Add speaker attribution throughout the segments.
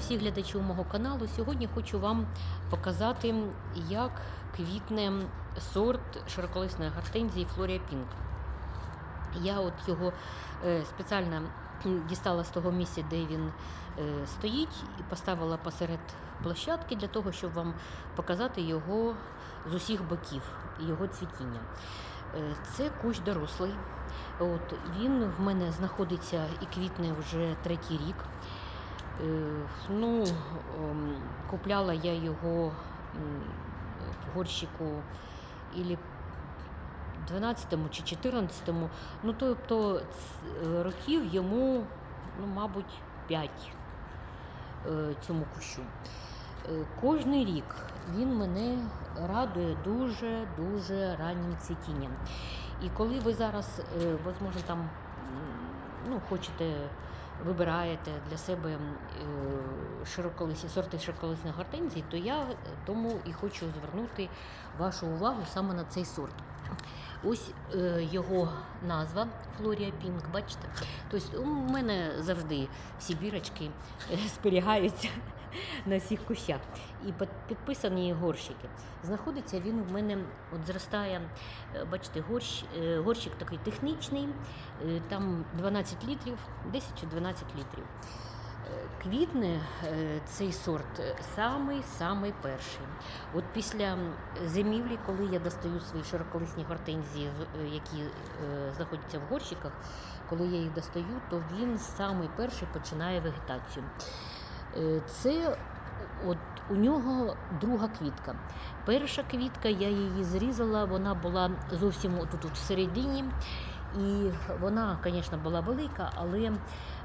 Speaker 1: всіх глядачів мого каналу. Сьогодні хочу вам показати, як квітне сорт широколисної гортензії Флорія Пінк. Я от його е, спеціально дістала з того місця, де він е, стоїть, і поставила посеред площадки для того, щоб вам показати його з усіх боків, його цвітіння. Е, Це кущ дорослий. От, він в мене знаходиться і квітне вже третій рік. Е, Ну, ем, купляла я його в горщику ілі 12-му чи 14-му. Ну, тобто е, років йому, ну, мабуть, 5 е, цьому кущу. Кожний рік він мене радує дуже-дуже раннім цвітінням. І коли ви зараз, можливо, там ну, хочете, вибираєте для себе е, широколисі, сорти широколисних гортензій, то я тому і хочу звернути вашу увагу саме на цей сорт. Ось е, його назва Флорія Пінк, бачите? Тобто у мене завжди всі бірочки е, зберігаються на всіх кущах. І підписані горщики. Знаходиться він в мене, от зростає, е, бачите, горщ, горщик такий технічний, там 12 літрів, 10 чи 12 літрів. Квітне е, цей сорт самий-самий перший. От після зимівлі, коли я достаю свої широколисні гортензії, е, які е, знаходяться в горщиках, коли я їх достаю, то він самий перший починає вегетацію. Це от у нього друга квітка. Перша квітка, я її зрізала, вона була зовсім тут всередині. І вона, звісно, була велика, але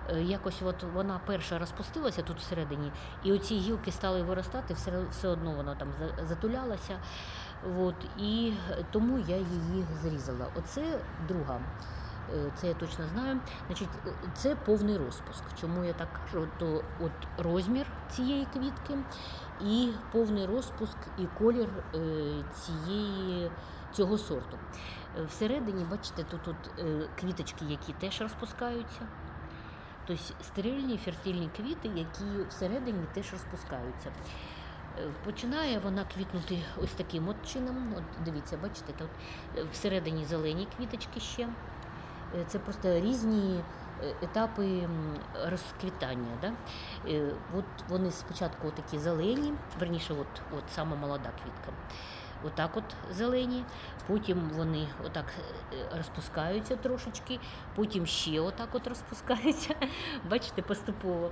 Speaker 1: е, якось от вона перша розпустилася тут всередині, і оці гілки стали виростати, все, одно вона там за- затулялася. От, і тому я її зрізала. Оце друга. Е, Це я точно знаю. Значить, це повний розпуск. Чому я так кажу? То от розмір цієї квітки і повний розпуск, і колір е, цієї, цього сорту. Е, Всередині, бачите, тут, тут е, квіточки, які теж розпускаються. Тобто стерильні фертильні квіти, які всередині теж розпускаються. Е, Починає вона квітнути ось таким от чином. От дивіться, бачите, тут всередині зелені квіточки ще. Це просто різні етапи розквітання. Да? От вони спочатку такі зелені, верніше, от, от сама молода квітка. Отак от зелені, потім вони отак е, розпускаються трошечки, потім ще отак от розпускаються, бачите, поступово.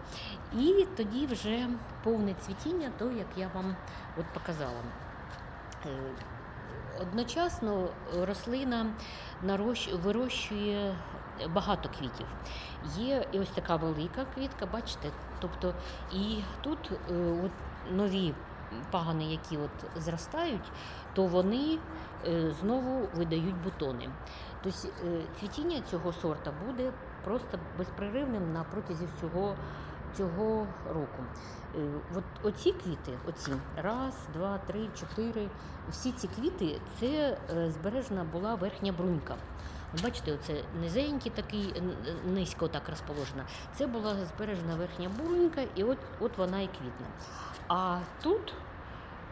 Speaker 1: І тоді вже повне цвітіння, то як я вам от показала. Е, Одночасно рослина вирощує багато квітів. Є і ось така велика квітка, бачите? Тобто, і тут е, от нові пагани, які от зростають, то вони е, знову видають бутони. Тобто цвітіння цього сорта буде просто безперервним на протязі всього цього року. Е, От оці квіти, оці раз, два, три, чотири. Всі ці квіти це збережена була верхня брунька. Бачите, оце низенький такий, низько так розположена. Це була збережена верхня брунька, і от, от вона і квітне. А тут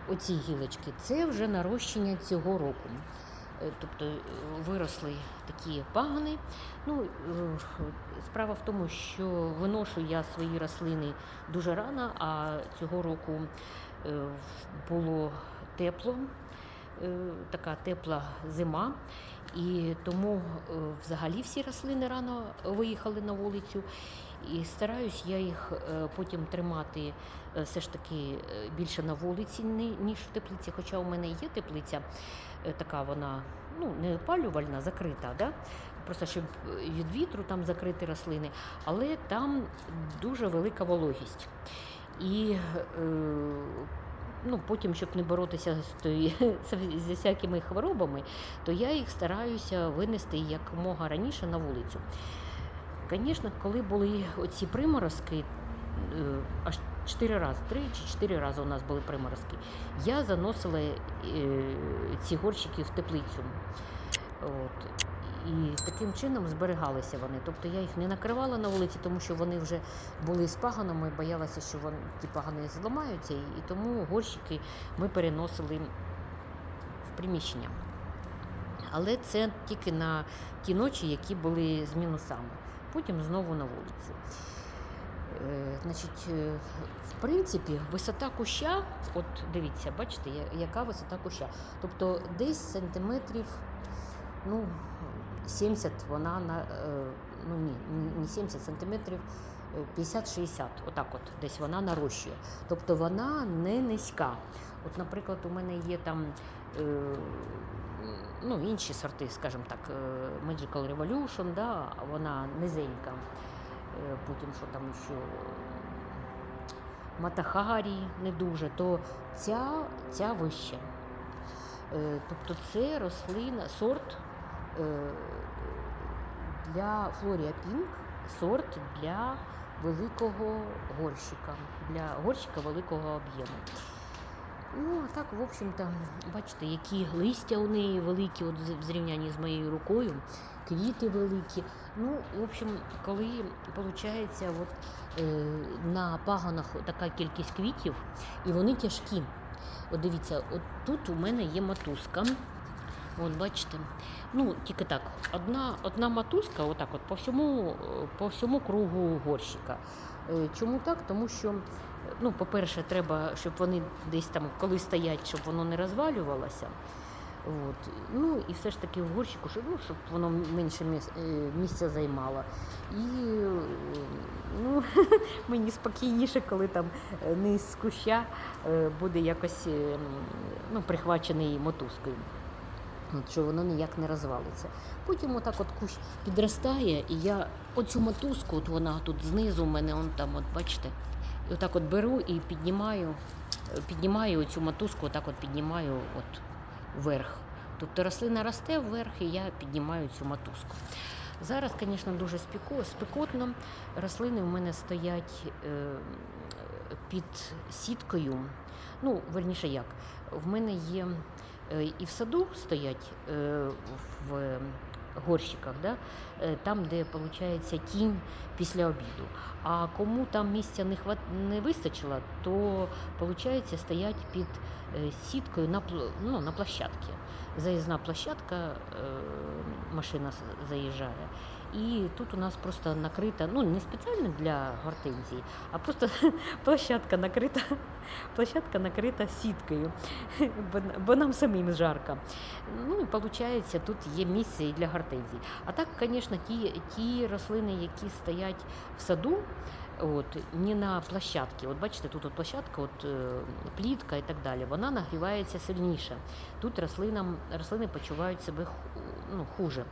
Speaker 1: оці гілочки це вже нарощення цього року. Е, Тобто е, виросли такі пагани. Ну, е, справа в тому, що виношу я свої рослини дуже рано, а цього року було тепло, така тепла зима. І тому взагалі всі рослини рано виїхали на вулицю. І стараюсь я їх е, потім тримати е, все ж таки е, більше на вулиці, ніж в теплиці. Хоча у мене є теплиця, така вона ну, не опалювальна, закрита, да? просто щоб від вітру там закрити рослини, але там дуже велика вологість. І ну, потім, щоб не боротися з, тої, з всякими хворобами, то я їх стараюся винести якомога раніше на вулицю. Звісно, коли були оці приморозки, е, аж чотири рази, три чи чотири рази у нас були приморозки, я заносила е, ці горщики в теплицю. От. І таким чином зберігалися вони. Тобто я їх не накривала на вулиці, тому що вони вже були з паганами, боялася, що вони, ті пагани зламаються, і, і тому горщики ми переносили в приміщення. Але це тільки на ті ночі, які були з мінусами. Потім знову на вулицю. Е, значить, е, в принципі, висота куща, от дивіться, бачите, яка висота куща. Тобто десь сантиметрів ну, 70 вона на е, ну ні, не 70 сантиметрів. е, 50-60, отак от десь вона нарощує. Тобто вона не низька. От, наприклад, у мене є там ну, інші сорти, скажімо так, е, Magical Revolution, да, вона низенька. Е, Потім що там ще Матахарі не дуже, то ця, ця вища. Е, Тобто це рослина, сорт для Флорія Пінк, сорт для великого горщика, для горщика великого об'єму. Ну, а так, в общем-то, бачите, які листя у неї великі, от в зрівнянні з моєю рукою, квіти великі. Ну, в общем, коли виходить, от, е, на паганах така кількість квітів, і вони тяжкі. От дивіться, от тут у мене є матузка. От бачите. Ну, тільки так, одна, одна матузка, отак от по всьому, по всьому кругу горщика. Е, Чому так? Тому що, е, ну, по-перше, треба, щоб вони десь там, коли стоять, щоб воно не розвалювалося. От. Ну і все ж таки в горщику, щоб, ну, щоб воно менше е, місця займало. І ну, мені спокійніше, коли там низ куща е, буде якось ну, прихвачений мотузкою. От, що воно ніяк не розвалиться. Потім отак от кущ підростає, і я оцю мотузку, от вона тут знизу у мене, он там, от бачите, і отак от беру і піднімаю, е, піднімаю цю мотузку, отак от піднімаю от вверх. Тобто рослина росте вверх, і я піднімаю цю мотузку. Зараз, звісно, дуже спеко- спекотно. Рослини у мене стоять е, під сіткою. Ну, верніше як, в мене є і в саду стоять е, в горщиках, да? там, де виходить тінь після обіду. А кому там місця не, хват... не вистачило, то виходить стоять під е, сіткою на, ну, на площадці. Заїзна площадка, е, машина заїжджає. І тут у нас просто накрита, ну не спеціально для гортензії, а просто площадка накрита, площадка накрита сіткою, бо, нам самим жарко. Ну і виходить, тут є місце і для гортензій. А так, звісно, ті, ті рослини, які стоять в саду, От, не на площадці. От бачите, тут от площадка, от, е, плітка і так далі, вона нагрівається сильніше. Тут рослинам, рослини почувають себе ну, хуже.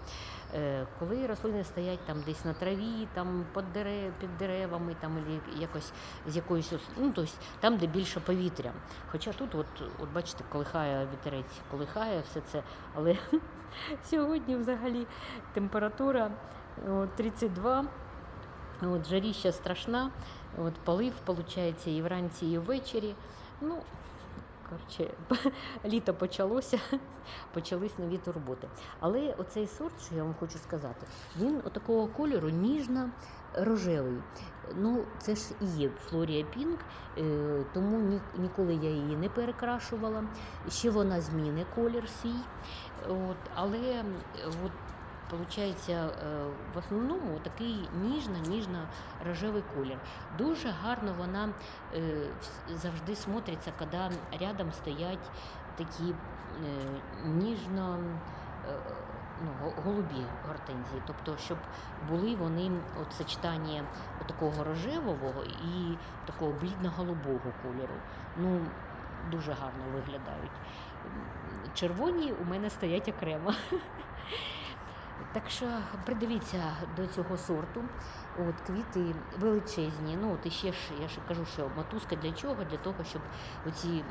Speaker 1: Е, коли рослини стоять там десь на траві, там під, дерев, під деревами, там, якось з якоюсь, ну, тобто, там, де більше повітря. Хоча тут, от, от бачите, колихає вітерець, колихає все це. Але сьогодні взагалі температура 32. От, жаріща страшна, от, полив, виходить, і вранці, і ввечері. Ну, коротше, літо почалося, почались нові турботи. Але оцей сорт, що я вам хочу сказати, він отакого кольору ніжно-рожевий. Ну, це ж і є Флорія Пінк, е, тому ні, ніколи я її не перекрашувала. Ще вона зміни колір свій. От, але от, Получається, е, в основному такий ніжно-ніжно-рожевий колір. Дуже гарно вона е, завжди смотриться, коли рядом стоять такі е, ніжно ну, голубі гортензії. Тобто, щоб були вони от сочетання такого рожевого і такого блідно-голубого кольору. Ну, дуже гарно виглядають. Червоні у мене стоять окремо. Так що придивіться до цього сорту. От квіти величезні. Ну от і ще ж я ж кажу, що мотузка для чого? Для того, щоб оці е,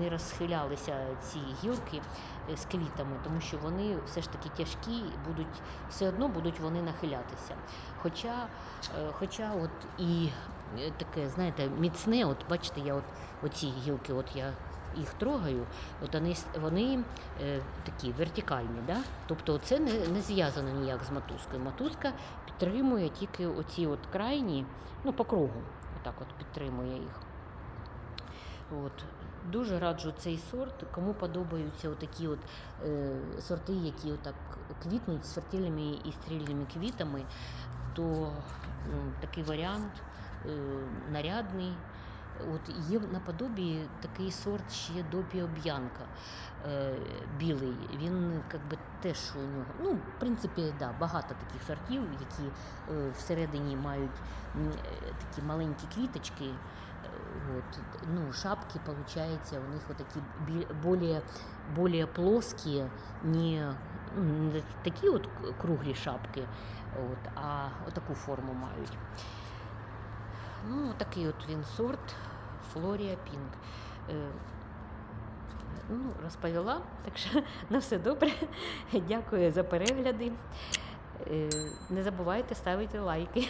Speaker 1: не розхилялися ці гілки е, з квітами, тому що вони все ж таки тяжкі, будуть все одно будуть вони нахилятися. Хоча, е, хоча от і таке, знаєте, міцне, от бачите, я от оці гілки, от я їх трогаю, от вони, вони е, такі вертикальні. Да? Тобто це не, не зв'язано ніяк з мотузкою. Мотузка підтримує тільки оці от крайні, ну по кругу, отак от підтримує їх. От. Дуже раджу цей сорт. Кому подобаються такі от, е, сорти, які отак квітнуть з фертильними і стрільними квітами, то м, такий варіант е, нарядний. От є наподобі такий сорт ще Допіо Б'янка е, білий. Він как би, теж у нього. Ну, в принципі, да, багато таких сортів, які е, всередині мають е, такі маленькі квіточки. Е, От, ну, шапки, получается, у них вот такие бі- более, плоские, не, не такі от круглі шапки, от, а отаку форму мають. Ну, такий от він сорт Флорія Пінк. Е, ну, розповіла, так що на все добре. Дякую за перегляди. Е, не забувайте ставити лайки.